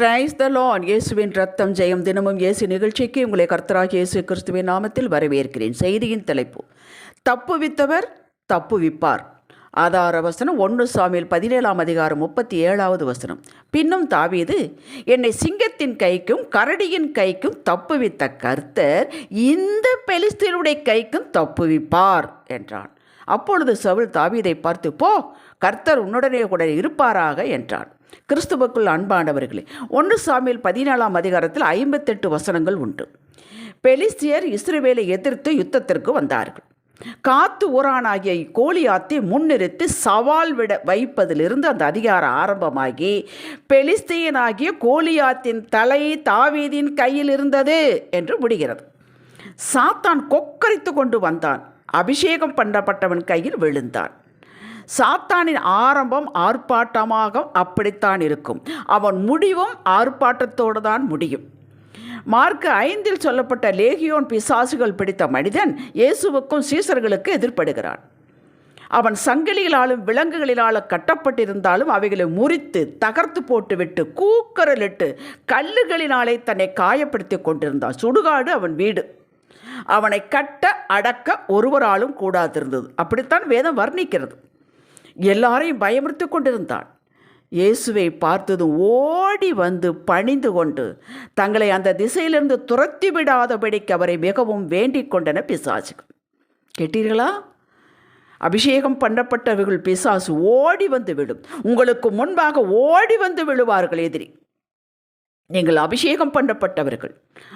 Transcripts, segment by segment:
Praise the லான் இயேசுவின் ரத்தம் ஜெயம் தினமும் இயேசு நிகழ்ச்சிக்கு உங்களை கர்த்தராக இயேசு கிறிஸ்துவின் நாமத்தில் வரவேற்கிறேன். செய்தியின் தலைப்பு. தப்புவித்தவர் தப்புவிப்பார் ஆதார வசனம் ஒன்று சாமியில் பதினேழாம் அதிகாரம் முப்பத்தி ஏழாவது வசனம். பின்னும் தாவீது என்னை சிங்கத்தின் கைக்கும் கரடியின் கைக்கும் தப்புவித்த கர்த்தர் இந்த பெலிஸ்தீனுடைய கைக்கும் தப்புவிப்பார் என்றான். அப்பொழுது சவுல் தாவீதை பார்த்து போ கர்த்தர் உன்னுடனே கூட இருப்பாராக என்றான். கிறிஸ்துவுக்குள் அன்பானவர்களே ஒன்று சாமியில் பதினேழாம் அதிகாரத்தில் ஐம்பத்தெட்டு வசனங்கள் உண்டு. பெலிஸ்தியர் இஸ்ரேலை எதிர்த்து யுத்தத்திற்கு வந்தார்கள். காத்து ஊரானாகிய கோலியாத்தை முன்னிறுத்தி சவால் விட வைப்பதிலிருந்து அந்த அதிகாரம் ஆரம்பமாகி பெலிஸ்தியனாகிய கோலியாத்தின் தலை தாவீதின் கையில் இருந்தது என்று முடிகிறது. சாத்தான் கொக்கரித்து கொண்டு வந்தான். அபிஷேகம் பண்ணப்பட்டவன் கையில் விழுந்தான். சாத்தானின் ஆரம்பம் ஆர்ப்பாட்டமாக அப்படித்தான் இருக்கும். அவன் முடிவும் ஆர்ப்பாட்டத்தோடு தான் முடியும். மார்க் ஐந்தில் சொல்லப்பட்ட லேகியோன் பிசாசுகள் பிடித்த மனிதன் இயேசுவுக்கும் சீசர்களுக்கு எதிர்ப்படுகிறான் அவன் சங்கிலிகளாலும் விலங்குகளிலாலும் கட்டப்பட்டிருந்தாலும் அவைகளை முறித்து தகர்த்து போட்டுவிட்டு கூக்கரலிட்டு கல்லுகளினாலே தன்னை காயப்படுத்தி கொண்டிருந்தான். சுடுகாடு அவன் வீடு. அவனை கட்ட அடக்க ஒருவராலும் கூடாதிருந்தது. அப்படித்தான் வேதம் வர்ணிக்கிறது. எல்லாரையும் பயமுறுத்தி கொண்டிருந்தான். இயேசுவை பார்த்ததும் ஓடி வந்து பணிந்து கொண்டு தங்களை அந்த திசையிலிருந்து துரத்தி விடாதபடிக்கு அவரை மிகவும் வேண்டிக் கொண்டன பிசாசுகள். கேட்டீர்களா? அபிஷேகம் பண்ணப்பட்டவர்கள் பிசாசு ஓடி வந்து விடும். உங்களுக்கு முன்பாக ஓடி வந்து விழுவார்கள் எதிரி. நீங்கள் அபிஷேகம் பண்ணப்பட்டவர்கள்.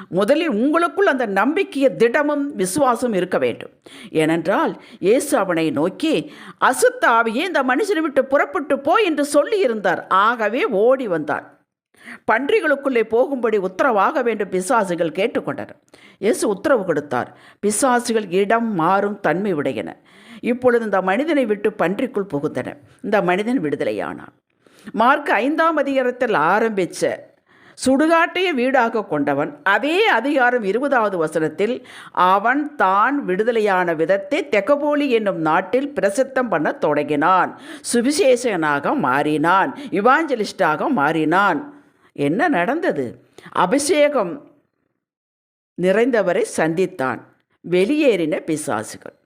முதலில் உங்களுக்குள் அந்த நம்பிக்கைய திடமும் விசுவாசம் இருக்க வேண்டும். ஏனென்றால் இயேசு அவனை நோக்கி அசுத்த ஆவியே இந்த மனுஷனை விட்டு புறப்பட்டு போ என்று சொல்லியிருந்தார் ஆகவே ஓடி வந்தான். பன்றிகளுக்குள்ளே போகும்படி உத்தரவாக வேண்டும் பிசாசுகள் கேட்டுக்கொண்டனர். இயேசு உத்தரவு கொடுத்தார். பிசாசுகள் இடம் மாறும் தன்மை உடையன. இப்பொழுது இந்த மனிதனை விட்டு பன்றிக்குள் புகுந்தன. இந்த மனிதன் விடுதலையானான். மார்க் ஐந்தாம் அதிகாரத்தில் ஆரம்பித்த சுடுகாட்டைய வீடாக கொண்டவன். அதே அதிகாரம் இருபதாவது வசனத்தில் அவன் தான் விடுதலையான விதத்தை தெக்கபோலி என்னும் நாட்டில் பிரசித்தம் பண்ண தொடங்கினான். சுவிசேஷனாக மாறினான். இவாஞ்சலிஸ்டாக மாறினான். என்ன நடந்தது? அபிஷேகம் நிறைந்தவரை சந்தித்தான். வெளியேறின பிசாசுகள்.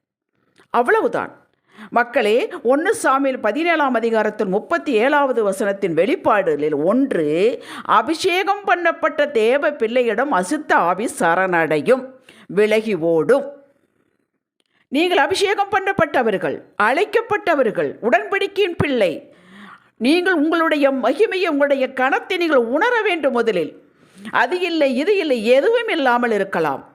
அவ்வளவுதான். மக்களே ஒன்று சாமியில் பதினேழாம் அதிகாரத்தில் முப்பத்தி ஏழாவது வசனத்தின் வெளிப்பாடுகளில் ஒன்று அபிஷேகம் பண்ணப்பட்ட தேவ பிள்ளையிடம் அசுத்த ஆவி சரணடையும் விலகி ஓடும். நீங்கள் அபிஷேகம் பண்ணப்பட்டவர்கள் அழைக்கப்பட்டவர்கள் உடன்படிக்கையின் பிள்ளை நீங்கள் உங்களுடைய மகிமையை உங்களுடைய கணத்தை நீங்கள் உணர வேண்டும் முதலில். அது இல்லை இது இல்லை எதுவும் இல்லாமல் இருக்கலாம்.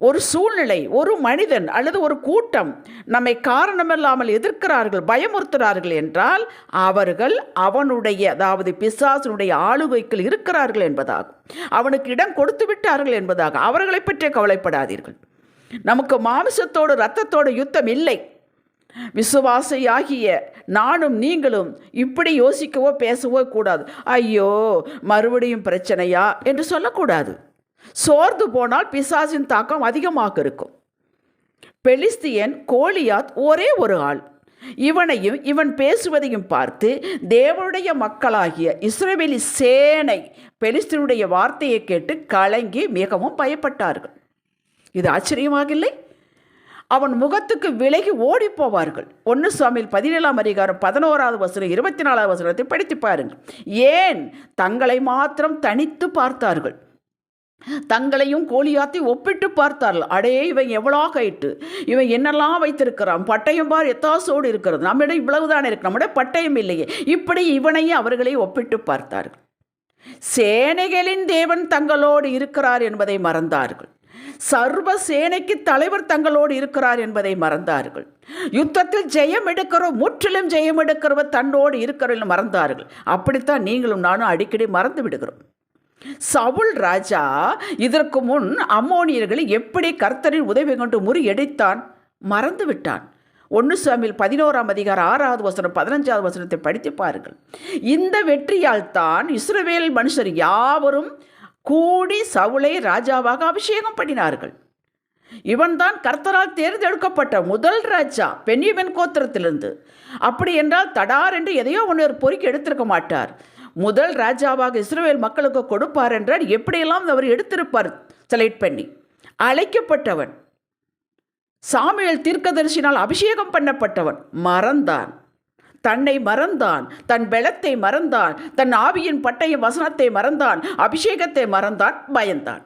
ஒரு சூழ்நிலை ஒரு மனிதன் அல்லது ஒரு கூட்டம் நம்மை காரணமில்லாமல் எதிர்க்கிறார்கள் பயமுறுத்துகிறார்கள் என்றால் அவர்கள் அவனுடைய அதாவது பிசாசனுடைய ஆளுகைக்குள் இருக்கிறார்கள் என்பதாகும். அவனுக்கு இடம் கொடுத்து விட்டார்கள் என்பதாக அவர்களை பற்றி கவலைப்படாதீர்கள். நமக்கு மாமிசத்தோடு இரத்தத்தோடு யுத்தம் இல்லை. விசுவாசியாகிய நானும் நீங்களும் இப்படி யோசிக்கவோ பேசவோ கூடாது. ஐயோ மறுபடியும் பிரச்சனையா? என்று சொல்லக்கூடாது. சோர்ந்து போனால் பிசாசின் தாக்கம் அதிகமாக இருக்கும். பெலிஸ்தியன் கோலியாத் ஒரே ஒரு ஆள். இவனையும் இவன் பேசுவதையும் பார்த்து தேவனுடைய மக்களாகிய இஸ்ரேவேலி சேனை பெலிஸ்தினுடைய வார்த்தையை கேட்டு கலங்கி மிகவும் பயப்பட்டார்கள். இது ஆச்சரியமாக இல்லை அவன் முகத்துக்கு விலகி ஓடி போவார்கள். ஒன்று சுவாமியில் பதினேழாம் அதிகாரம் பதினோராவது வசனம் இருபத்தி நாலாவது வசனத்தை படித்து பாருங்கள். ஏன்? தங்களை மாத்திரம் தனித்து பார்த்தார்கள். தங்களையும் கோழியாத்தி ஒப்பிட்டு பார்த்தார்கள் அடே இவன் எவ்வளோ கைட்டு இவன் என்னெல்லாம் வைத்திருக்கிறான்? பட்டயம் பார் எத்தாசோடு இருக்கிறது. நம்மிடம் இவ்வளவுதான் இருக்கு. நம்மிடம் பட்டயம் இல்லையே. இப்படி இவனையும் அவர்களை ஒப்பிட்டு பார்த்தார்கள். சேனைகளின் தேவன் தங்களோடு இருக்கிறார் என்பதை மறந்தார்கள். சர்வ சேனைக்கு தலைவர் தங்களோடு இருக்கிறார் என்பதை மறந்தார்கள். யுத்தத்தில் ஜெயம் எடுக்கிறோம் முற்றிலும் ஜெயம் எடுக்கிறவர் தன்னோடு இருக்கிறவர்கள் மறந்தார்கள். அப்படித்தான் நீங்களும் நானும் அடிக்கடி மறந்து விடுகிறோம். சவுல் ராஜா இதற்கு முன் அம்மோனியர்களை எப்படி கர்த்தரின் உதவி கொண்டு முறியடித்தான்? மறந்து விட்டான். ஒன்று சுவாமியில் பதினோராம் அதிகாரம் ஆறாவது வசனம் பதினஞ்சாவது வசனத்தை படித்து பாருங்கள். இந்த வெற்றியால் தான் இஸ்ரவேல் மனுஷர் யாவரும் கூடி சவுளை ராஜாவாக அபிஷேகம் பண்ணினார்கள். இவன்தான் கர்த்தரால் தேர்ந்தெடுக்கப்பட்ட முதல் ராஜா பென்யமின் கோத்திரத்திலிருந்து. அப்படி என்றால் தடார் என்று எதையோ ஒன்று பொறுக்கி எடுத்திருக்க மாட்டார். முதல் ராஜாவாக இஸ்ரேல் மக்களுக்கு கொடுப்பார் என்றால் எப்படியெல்லாம் அவர் எடுத்திருப்பார்? செலக்ட் பண்ணி. அழைக்கப்பட்டவன். சாமியல் தீர்க்கதரிசினால் அபிஷேகம் பண்ணப்பட்டவன். மறந்தான். தன்னை மறந்தான். தன் பெலத்தை மறந்தான். தன் ஆவியின் பட்டய வசனத்தை மறந்தான். அபிஷேகத்தை மறந்தான். பயந்தான்.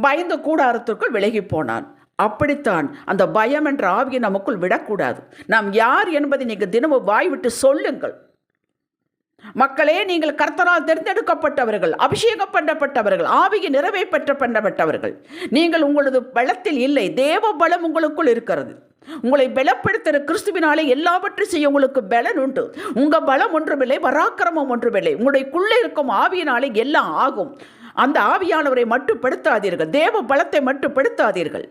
பயந்த கூடாரத்திற்குள் விலகி போனான். அப்படித்தான் அந்த பயம் என்ற ஆவியை நமக்குள் விடக்கூடாது. நாம் யார் என்பதை நீங்கள் தினமும் வாய் விட்டு சொல்லுங்கள். மக்களே நீங்கள் கர்த்தரால் தேர்ந்தெடுக்கப்பட்டவர்கள் அபிஷேகம் பண்ணப்பட்டவர்கள் ஆவியை நிறைவை பெற்ற பண்ணப்பட்டவர்கள். நீங்கள் உங்களது பலத்தில் இல்லை தேவ பலம் உங்களுக்குள் இருக்கிறது. உங்களை பலப்படுத்துகிற கிறிஸ்துவினாலே எல்லாவற்றையும் செய்ய உங்களுக்கு பலன் உண்டு. உங்கள் பலம் ஒன்றுமில்லை பராக்கிரமம் ஒன்றுமில்லை. உங்களுடையக்குள்ளே இருக்கும் ஆவியினாலே எல்லாம் ஆகும். அந்த ஆவியானவரை மட்டுப்படுத்தாதீர்கள் தேவ பலத்தை மட்டுப்படுத்தாதீர்கள்.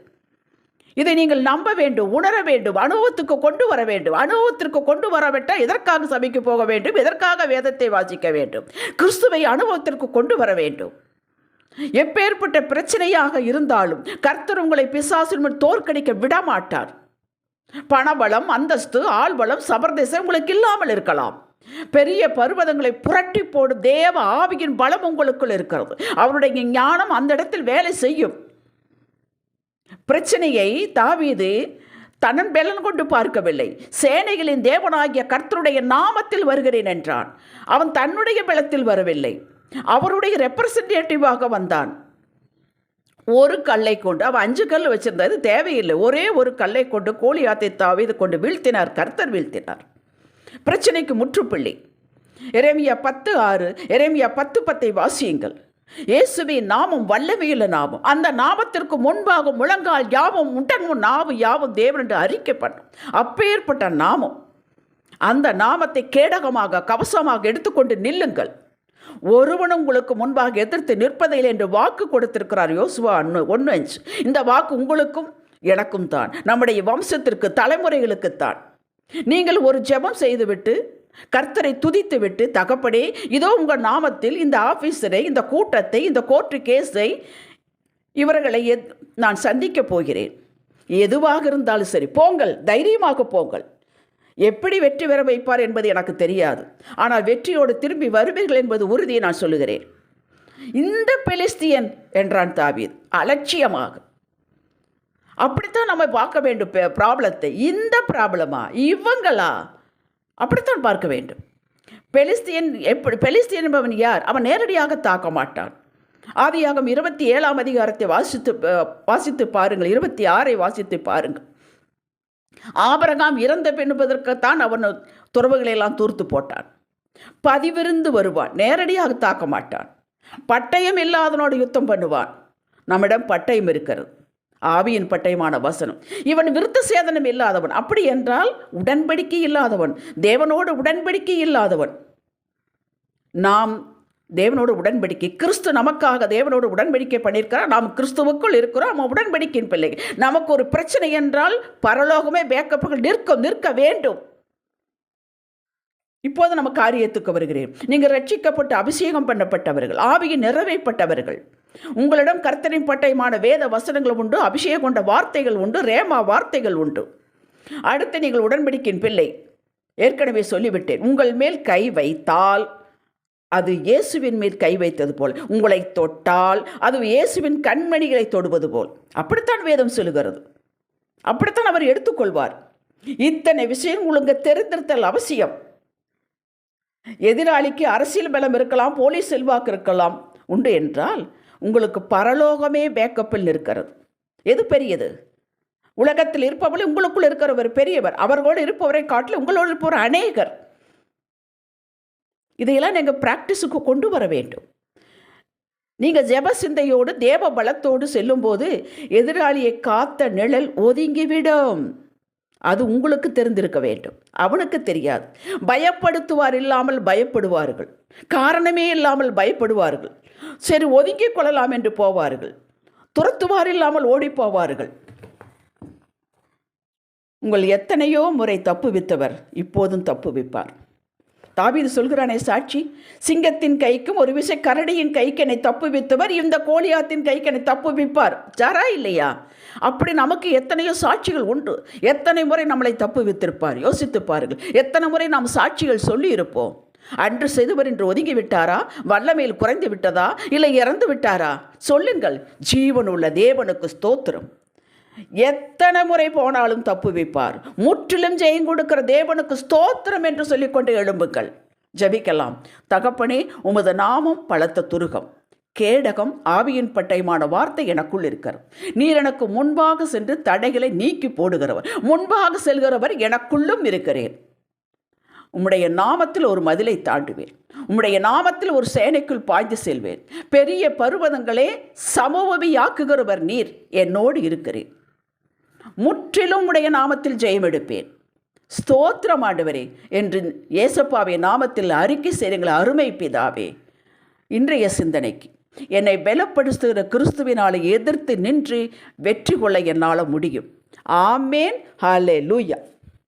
இதை நீங்கள் நம்ப வேண்டும் உணர வேண்டும் அனுபவத்துக்கு கொண்டு வர வேண்டும். அனுபவத்திற்கு கொண்டு வரவிட்டால் எதற்காக சபைக்கு போக வேண்டும்? எதற்காக வேதத்தை வாசிக்க வேண்டும்? கிறிஸ்துவை அனுபவத்திற்கு கொண்டு வர வேண்டும். எப்பேற்பட்ட பிரச்சனையாக இருந்தாலும் கர்த்தர் உங்களை பிசாசின் தோற்கடிக்க விடமாட்டார். பணபலம் அந்தஸ்து ஆள்பலம் சபர்தேசம் உங்களுக்கு இல்லாமல் இருக்கலாம். பெரிய பர்வதங்களை புரட்டி போடும் தேவ ஆவியின் பலம் உங்களுக்குள் இருக்கிறது. அவருடைய ஞானம் அந்த இடத்தில் வேலை செய்யும். பிரச்சனையை தாவீது தன்னன் பெலன் கொண்டு பார்க்கவில்லை. சேனைகளின் தேவனாகிய கர்த்தருடைய நாமத்தில் வருகிறேன் என்றான். அவன் தன்னுடைய பலத்தில் வரவில்லை. அவருடைய ரெப்ரசன்டேட்டிவாக வந்தான். ஒரு கல்லை கொண்டு அவன் அஞ்சு கல் வச்சிருந்தது தேவையில்லை. ஒரே ஒரு கல்லை கொண்டு கோழியாத்தை தாவீது கொண்டு வீழ்த்தினார். கர்த்தர் வீழ்த்தினார். பிரச்சனைக்கு முற்றுப்புள்ளி. இறைமியா பத்து ஆறு இறைமியா பத்து பத்தை வாசியுங்கள். இயேசுவின் நாமம் வல்லமையுள்ள நாமம். அந்த நாமத்திற்கு முன்பாக முழங்கால் யாவும் உடன் நாவும் யாவும் தேவன் என்று பண்ணும் அப்பேற்பட்ட நாமம். அந்த நாமத்தை கேடகமாக கவசமாக எடுத்துக்கொண்டு நில்லுங்கள். ஒருவன் உங்களுக்கு முன்பாக எதிர்த்து நிற்பதில்லை என்று வாக்கு கொடுத்திருக்கிறார். யோசுவா ஒன்று ஒன்று அஞ்சு. இந்த வாக்கு உங்களுக்கும் எனக்கும் தான். நம்முடைய வம்சத்திற்கு தலைமுறைகளுக்குத்தான் நீங்கள் ஒரு ஜெபம் செய்துவிட்டு கர்த்தரை துதித்துவிட்டு தகப்படே இதோ உங்கள் நாமத்தில் இந்த ஆஃபீஸரை இந்த கூட்டத்தை இந்த கோர்ட்டு கேஸை இவர்களை எத் நான் சந்திக்கப் போகிறேன். எதுவாக இருந்தாலும் சரி போங்கள் தைரியமாக போங்கள். எப்படி வெற்றி பெற வைப்பார் என்பது எனக்கு தெரியாது. ஆனால் வெற்றியோடு திரும்பி வருவீர்கள் என்பது உறுதியை நான் சொல்லுகிறேன். இந்த பெலிஸ்தியன் என்றான் தாவீத் அலட்சியமாக. அப்படித்தான் நம்ம பார்க்க வேண்டும் ப்ராப்ளத்தை. இந்த ப்ராப்ளமா? இவங்களா? அப்படித்தான் பார்க்க வேண்டும். பெலிஸ்தியன் எப்படி பெலிஸ்தியன் என்பவன் யார்? அவன் நேரடியாக தாக்க மாட்டான். ஆதியாகம் இருபத்தி ஏழாம் அதிகாரத்தை வாசித்து வாசித்து பாருங்கள். இருபத்தி ஆறை வாசித்து பாருங்கள். ஆபரகாம் இறந்த பெண்ணுவதற்குத்தான் அவன் துறவுகளெல்லாம் தூர்த்து போட்டான். பதிவிருந்து வருவான். நேரடியாக தாக்க மாட்டான். பட்டயம் இல்லாதனோடு யுத்தம் பண்ணுவான். நம்மிடம் பட்டயம் இருக்கிறது. ஆவியின் பட்டயமான வசனம். இவன் விருத்த சேதனம் இல்லாதவன். அப்படி என்றால் உடன்படிக்கை இல்லாதவன். தேவனோடு உடன்படிக்கை இல்லாதவன். நாம் தேவனோடு உடன்படிக்கை கிறிஸ்து நமக்காக தேவனோடு உடன்படிக்கை பண்ணியிருக்கிறார். நாம் கிறிஸ்துவுக்குள் இருக்கிறோம். நம்ம உடன்படிக்கையின் பிள்ளைகள் நமக்கு ஒரு பிரச்சனை என்றால் பரலோகமே பேக்கப்புகள் நிற்கும் நிற்க வேண்டும். இப்போது நம்ம காரியத்துக்கு வருகிறேன். நீங்கள் ரட்சிக்கப்பட்டு அபிஷேகம் பண்ணப்பட்டவர்கள் ஆவியின் நிறைவேப்பட்டவர்கள் உங்களிடம் கர்த்தரின் பட்டயமான வேத வசனங்கள் உண்டு அபிஷேகம் கொண்ட வார்த்தைகள் உண்டு ரேமா வார்த்தைகள் உண்டு. அடுத்து நீங்கள் உடன்படிக்கின் பிள்ளை. ஏற்கனவே சொல்லிவிட்டேன் உங்கள் மேல் கை வைத்தால் அது இயேசுவின் மேல் கை வைத்தது போல். உங்களை தொட்டால் அது இயேசுவின் கண்மணிகளை தொடுவது போல். அப்படித்தான் வேதம் சொல்லுகிறது. அப்படித்தான் அவர் எடுத்துக்கொள்வார். இத்தனை விஷயம் உங்களுக்கு தெரிந்திருத்தல் அவசியம். எதிராளிக்கு அரசியல் பலம் இருக்கலாம் போலீஸ் செல்வாக்கு இருக்கலாம். உண்டு என்றால் உங்களுக்கு பரலோகமே பேக்கப்பில் இருக்கிறது எது பெரியது? உலகத்தில் இருப்பவர்கள் உங்களுக்குள் இருக்கிறவர் பெரியவர். அவர்களோடு இருப்பவரை காட்டில் உங்களோடு இருப்பவர் அநேகர். இதையெல்லாம் நீங்கள் ப்ராக்டிஸுக்கு கொண்டு வர வேண்டும். நீங்கள் ஜெப சிந்தையோடு தேவ பலத்தோடு செல்லும்போது எதிராளியை காத்த நிழல் ஒதுங்கிவிடும். அது உங்களுக்கு தெரிந்திருக்க வேண்டும். அவனுக்கு தெரியாது. பயப்படுத்துவார் இல்லாமல் பயப்படுவார்கள். காரணமே இல்லாமல் பயப்படுவார்கள். சரி ஒதுங்கிக் கொள்ளலாம் என்று போவார்கள். துரத்துவார் இல்லாமல் ஓடி போவார்கள். உங்கள் எத்தனையோ முறை தப்பு வித்தவர் இப்போதும் தப்பு விப்பார் தாவீது சொல்கிறானே சாட்சி சிங்கத்தின் கைக்கும் ஒரு விஷய கரடியின் கைக்கு என்னை தப்பு வித்தவர் இந்த கோலியாத்தின் கைக்கு என்னை தப்பு விப்பார் ஜரா இல்லையா? அப்படி நமக்கு எத்தனையோ சாட்சிகள் உண்டு. எத்தனை முறை நம்மளை தப்பு வித்திருப்பார்? யோசித்து பாருங்கள். எத்தனை முறை நாம் சாட்சிகள் சொல்லியிருப்போம்? அன்று செய்தவர் இன்று ஒதுங்கி விட்டாரா? வல்லமையில் குறைந்து விட்டதா? இல்லை இறந்து விட்டாரா? சொல்லுங்கள். ஜீவனுள்ள தேவனுக்கு ஸ்தோத்திரம். எத்தனை முறை போனாலும் தப்பு வைப்பார். முற்றிலும் ஜெயம் கொடுக்கிற தேவனுக்கு ஸ்தோத்திரம் என்று சொல்லிக்கொண்டு எழும்புங்கள். ஜபிக்கலாம். தகப்பனே உமது நாமம் பலத்த துருகம். கேடகம் ஆவியின் பட்டயமான வார்த்தை எனக்குள் இருக்கிறது. நீர் எனக்கு முன்பாக சென்று தடைகளை நீக்கி போடுகிறவர். முன்பாக செல்கிறவர் எனக்குள்ளும் இருக்கிறேன் உம்முடைய நாமத்தில் ஒரு மதிலை தாண்டுவேன். உம்முடைய நாமத்தில் ஒரு சேனைக்குள் பாய்ந்து செல்வேன். பெரிய பருவதங்களே சமூகவியாக்குகிறவர் நீர். என்னோடு இருக்கிறேன் முற்றிலும் உடைய நாமத்தில் ஜெயம் எடுப்பேன். ஸ்தோத்திரம் ஆண்டவரே என்று இயேசப்பாவை நாமத்தில் அறிக்கை செய்யுங்கள் அருமை பிதாவே இன்றைய சிந்தனைக்கு. என்னை பலப்படுத்துகிற கிறிஸ்துவினாலே எதிர்த்து நின்று வெற்றி கொள்ள என்னால் முடியும். ஆமேன். ஹாலே லூயா